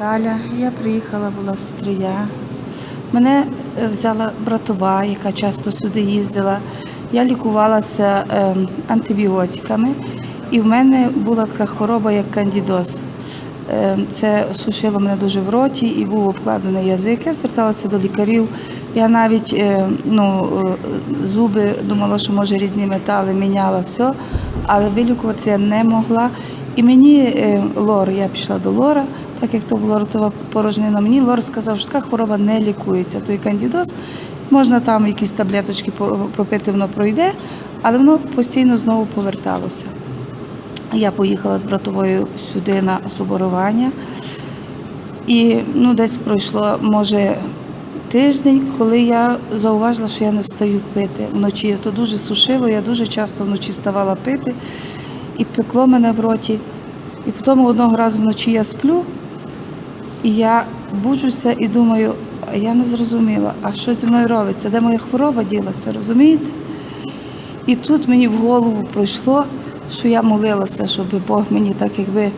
Таля, я приїхала була з Стрия. Мене е, взяла братова, яка часто сюди їздила. Я лікувалася ем, антибіотиками, і в мене була така хвороба, як кандідоз. Ем, Це сушило мене дуже в роті і був обкладений язик. Я зверталася до лікарів. Я навіть е, ну, е, зуби думала, що може різні метали, міняла все, але вилікуватися я не могла. І мені е, лор, я пішла до лора, так як то була ротова порожнина. Мені лор сказав, що така хвороба не лікується. Той кандідоз можна там якісь таблеточки пропити, воно пройде, але воно постійно знову поверталося. Я поїхала з братовою сюди на соборування. І ну, десь пройшло, може, тиждень, коли я зауважила, що я не встаю пити вночі. То дуже сушило, я дуже часто вночі ставала пити і пекло мене в роті. І потім одного разу вночі я сплю, і я буджуся і думаю, а я не зрозуміла, а що зі мною робиться, де моя хвороба ділася, розумієте? І тут мені в голову пройшло, що я молилася, щоб Бог мені так якби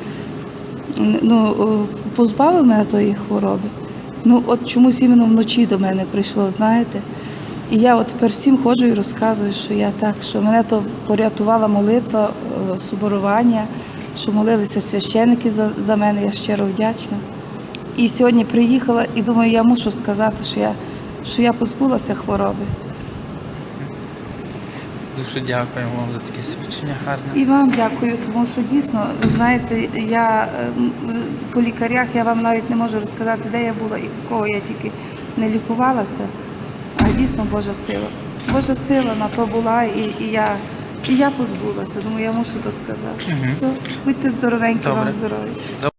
ну, е, позбавив мене тої хвороби. Ну, от чомусь іменно вночі до мене прийшло, знаєте. І я от тепер всім ходжу і розказую, що я так, що мене то порятувала молитва, е, соборування, що молилися священики за, за мене, я щиро вдячна. І сьогодні приїхала і думаю, я мушу сказати, що я, що я позбулася хвороби. Дуже дякуємо вам за таке свідчення гарне. І вам дякую, тому що дійсно, ви знаєте, я по лікарях я вам навіть не можу розказати, де я була і кого я тільки не лікувалася. Дійсно Божа сила. Божа сила на то була, і, і я. І я позбулася, думаю, я мушу то сказати. Угу. Все, будьте здоровенькі, вам Добре. здоров'я.